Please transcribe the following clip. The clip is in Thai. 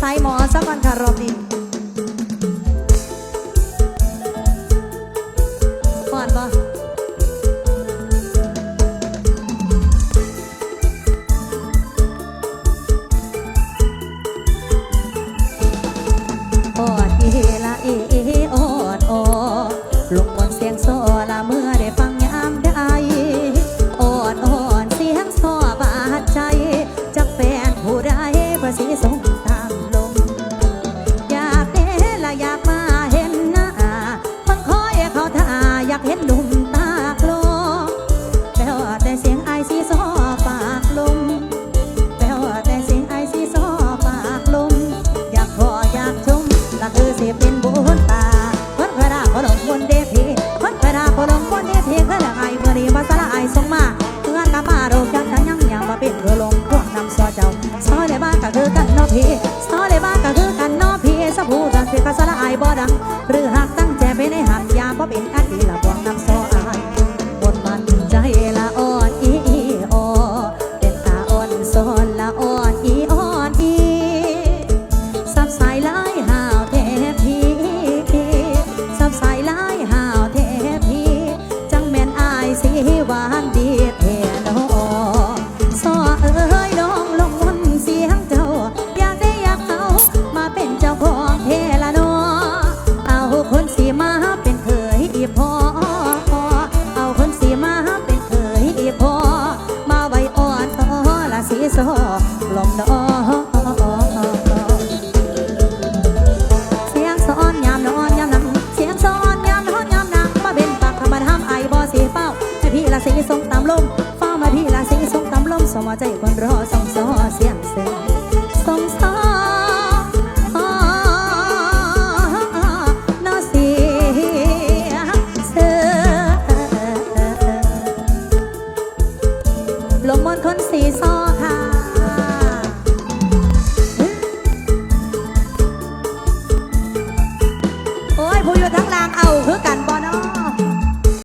สายหมอสักวันค่ะรอบนี้ พี่สอได้บ้างก็คือกันเนาะพี่สะพูดังเสียก็สละอายบ่ดังหรือ ลมนองเสียงซ้อนยามนอนยามนังเสียงซ้อนยามนอนยามนังมาเป็นปากทำมดาห้ามไอบอสีเป้าให้พี่ละสีทรงตามลมเฝ้ามาพี่ละสีทรงตามลมสมใจคนรอสองซ้อเสียงเสียงสองสอลมมนคนสีซอค่ะ hứa cả